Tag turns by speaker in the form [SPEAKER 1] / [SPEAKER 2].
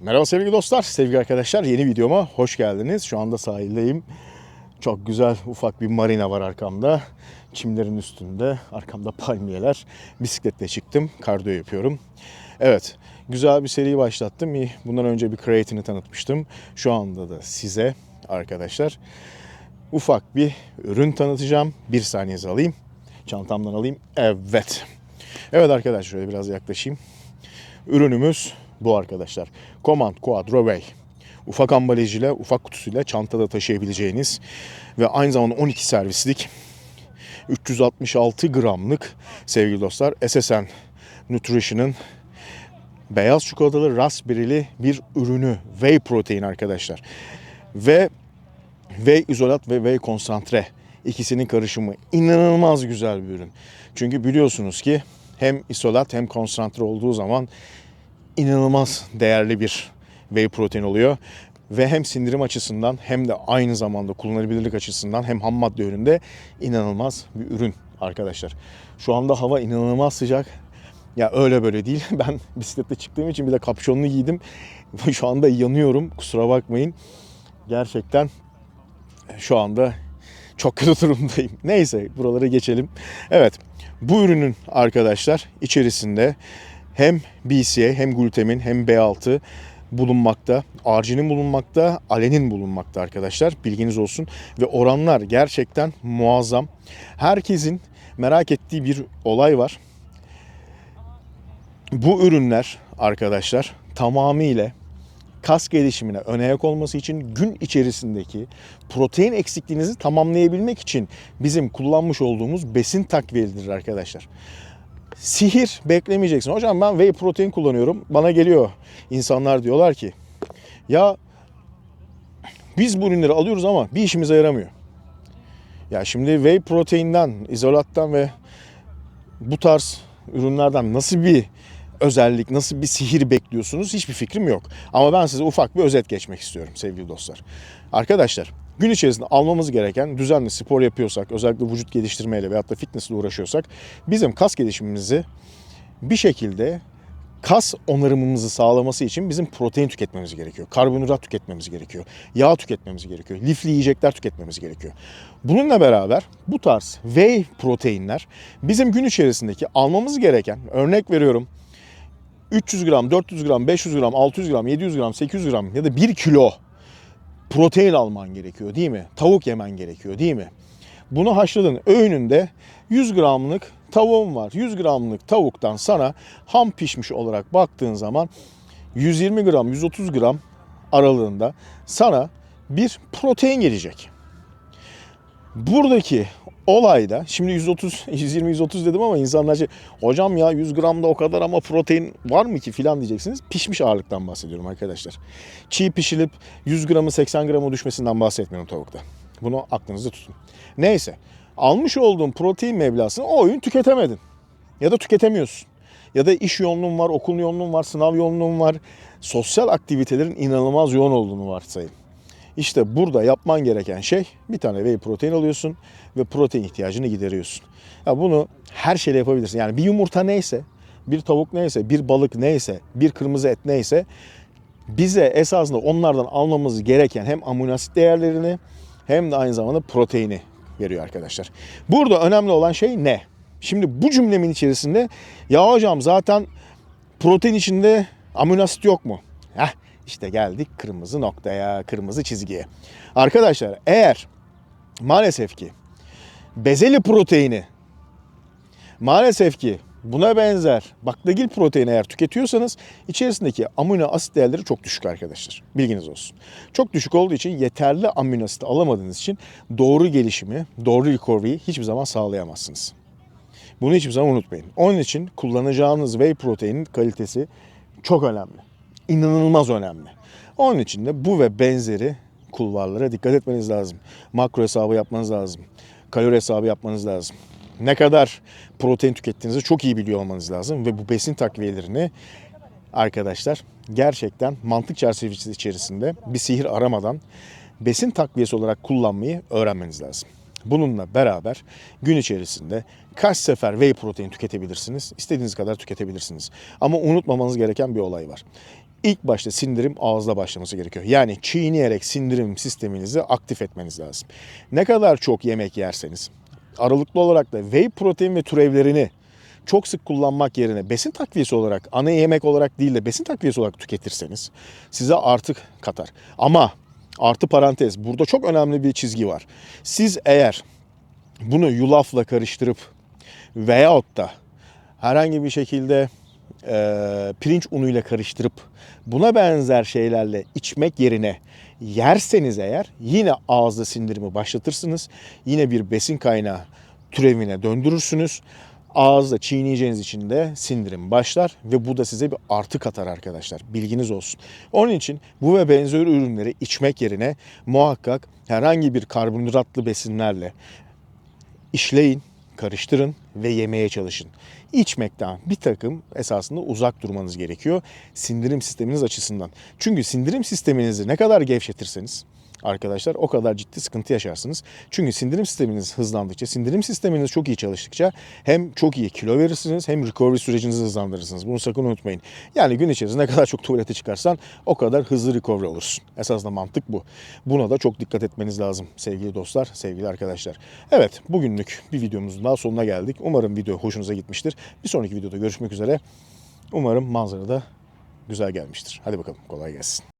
[SPEAKER 1] Merhaba sevgili dostlar, sevgili arkadaşlar. Yeni videoma hoş geldiniz. Şu anda sahildeyim. Çok güzel ufak bir marina var arkamda. Çimlerin üstünde, arkamda palmiyeler. Bisikletle çıktım, kardiyo yapıyorum. Evet, güzel bir seri başlattım. Bundan önce bir creatine'i tanıtmıştım. Şu anda da size arkadaşlar ufak bir ürün tanıtacağım. Bir saniyenizi alayım. Çantamdan alayım. Evet. Evet arkadaşlar şöyle biraz yaklaşayım. Ürünümüz bu arkadaşlar. Command Quadro Way. Ufak ambalajıyla, ufak kutusuyla çantada taşıyabileceğiniz ve aynı zamanda 12 servislik 366 gramlık sevgili dostlar SSN Nutrition'ın beyaz çikolatalı raspberry'li bir ürünü whey protein arkadaşlar. Ve whey izolat ve whey konsantre ikisinin karışımı inanılmaz güzel bir ürün. Çünkü biliyorsunuz ki hem izolat hem konsantre olduğu zaman inanılmaz değerli bir whey protein oluyor. Ve hem sindirim açısından hem de aynı zamanda kullanılabilirlik açısından hem ham madde yönünde inanılmaz bir ürün arkadaşlar. Şu anda hava inanılmaz sıcak. Ya öyle böyle değil. Ben bisikletle çıktığım için bir de kapşonlu giydim. Şu anda yanıyorum. Kusura bakmayın. Gerçekten şu anda çok kötü durumdayım. Neyse buralara geçelim. Evet bu ürünün arkadaşlar içerisinde hem BCA hem glutamin hem B6 bulunmakta. Arginin bulunmakta, alenin bulunmakta arkadaşlar. Bilginiz olsun. Ve oranlar gerçekten muazzam. Herkesin merak ettiği bir olay var. Bu ürünler arkadaşlar tamamıyla kas gelişimine ön ayak olması için gün içerisindeki protein eksikliğinizi tamamlayabilmek için bizim kullanmış olduğumuz besin takviyelidir arkadaşlar. Sihir beklemeyeceksin. Hocam ben whey protein kullanıyorum. Bana geliyor insanlar diyorlar ki ya biz bu ürünleri alıyoruz ama bir işimize yaramıyor. Ya şimdi whey proteinden, izolattan ve bu tarz ürünlerden nasıl bir özellik, nasıl bir sihir bekliyorsunuz hiçbir fikrim yok. Ama ben size ufak bir özet geçmek istiyorum sevgili dostlar. Arkadaşlar gün içerisinde almamız gereken düzenli spor yapıyorsak, özellikle vücut geliştirmeyle veyahut da fitnessle uğraşıyorsak bizim kas gelişimimizi bir şekilde kas onarımımızı sağlaması için bizim protein tüketmemiz gerekiyor. Karbonhidrat tüketmemiz gerekiyor. Yağ tüketmemiz gerekiyor. Lifli yiyecekler tüketmemiz gerekiyor. Bununla beraber bu tarz whey proteinler bizim gün içerisindeki almamız gereken örnek veriyorum 300 gram, 400 gram, 500 gram, 600 gram, 700 gram, 800 gram ya da 1 kilo protein alman gerekiyor değil mi? Tavuk yemen gerekiyor değil mi? Bunu haşladın öğününde 100 gramlık tavuğun var. 100 gramlık tavuktan sana ham pişmiş olarak baktığın zaman 120 gram, 130 gram aralığında sana bir protein gelecek. Buradaki olayda şimdi 130 120 130 dedim ama insanlar şey hocam ya 100 gramda o kadar ama protein var mı ki filan diyeceksiniz. Pişmiş ağırlıktan bahsediyorum arkadaşlar. Çiğ pişirilip 100 gramı 80 gramı düşmesinden bahsetmiyorum tavukta. Bunu aklınızda tutun. Neyse almış olduğun protein meblasını o öğün tüketemedin. Ya da tüketemiyorsun. Ya da iş yoğunluğun var, okul yoğunluğun var, sınav yoğunluğun var. Sosyal aktivitelerin inanılmaz yoğun olduğunu varsayın. İşte burada yapman gereken şey bir tane whey protein alıyorsun ve protein ihtiyacını gideriyorsun. Ya bunu her şeyle yapabilirsin. Yani bir yumurta neyse, bir tavuk neyse, bir balık neyse, bir kırmızı et neyse bize esasında onlardan almamız gereken hem amino asit değerlerini hem de aynı zamanda proteini veriyor arkadaşlar. Burada önemli olan şey ne? Şimdi bu cümlemin içerisinde ya hocam zaten protein içinde amino asit yok mu? Heh, işte geldik kırmızı noktaya, kırmızı çizgiye. Arkadaşlar eğer maalesef ki bezeli proteini maalesef ki buna benzer baklagil proteini eğer tüketiyorsanız içerisindeki amino asit değerleri çok düşük arkadaşlar. Bilginiz olsun. Çok düşük olduğu için yeterli amino asit alamadığınız için doğru gelişimi, doğru recovery'yi hiçbir zaman sağlayamazsınız. Bunu hiçbir zaman unutmayın. Onun için kullanacağınız whey proteinin kalitesi çok önemli. İnanılmaz önemli. Onun için de bu ve benzeri kulvarlara dikkat etmeniz lazım. Makro hesabı yapmanız lazım. Kalori hesabı yapmanız lazım. Ne kadar protein tükettiğinizi çok iyi biliyor olmanız lazım ve bu besin takviyelerini arkadaşlar gerçekten mantık çerçevesi içerisinde bir sihir aramadan besin takviyesi olarak kullanmayı öğrenmeniz lazım. Bununla beraber gün içerisinde kaç sefer whey protein tüketebilirsiniz? İstediğiniz kadar tüketebilirsiniz. Ama unutmamanız gereken bir olay var. İlk başta sindirim ağızda başlaması gerekiyor. Yani çiğneyerek sindirim sisteminizi aktif etmeniz lazım. Ne kadar çok yemek yerseniz aralıklı olarak da whey protein ve türevlerini çok sık kullanmak yerine besin takviyesi olarak, ana yemek olarak değil de besin takviyesi olarak tüketirseniz size artık katar. Ama artı parantez burada çok önemli bir çizgi var. Siz eğer bunu yulafla karıştırıp veyahut da herhangi bir şekilde e, pirinç unuyla karıştırıp buna benzer şeylerle içmek yerine yerseniz eğer yine ağızda sindirimi başlatırsınız. Yine bir besin kaynağı türevine döndürürsünüz. Ağızda çiğneyeceğiniz için de sindirim başlar ve bu da size bir artı katar arkadaşlar. Bilginiz olsun. Onun için bu ve benzer ürünleri içmek yerine muhakkak herhangi bir karbonhidratlı besinlerle işleyin, karıştırın ve yemeye çalışın. İçmekten bir takım esasında uzak durmanız gerekiyor sindirim sisteminiz açısından. Çünkü sindirim sisteminizi ne kadar gevşetirseniz arkadaşlar o kadar ciddi sıkıntı yaşarsınız. Çünkü sindirim sisteminiz hızlandıkça, sindirim sisteminiz çok iyi çalıştıkça hem çok iyi kilo verirsiniz hem recovery sürecinizi hızlandırırsınız. Bunu sakın unutmayın. Yani gün içerisinde ne kadar çok tuvalete çıkarsan o kadar hızlı recovery olursun. Esasında mantık bu. Buna da çok dikkat etmeniz lazım sevgili dostlar, sevgili arkadaşlar. Evet bugünlük bir videomuzun daha sonuna geldik. Umarım video hoşunuza gitmiştir. Bir sonraki videoda görüşmek üzere. Umarım manzara da güzel gelmiştir. Hadi bakalım kolay gelsin.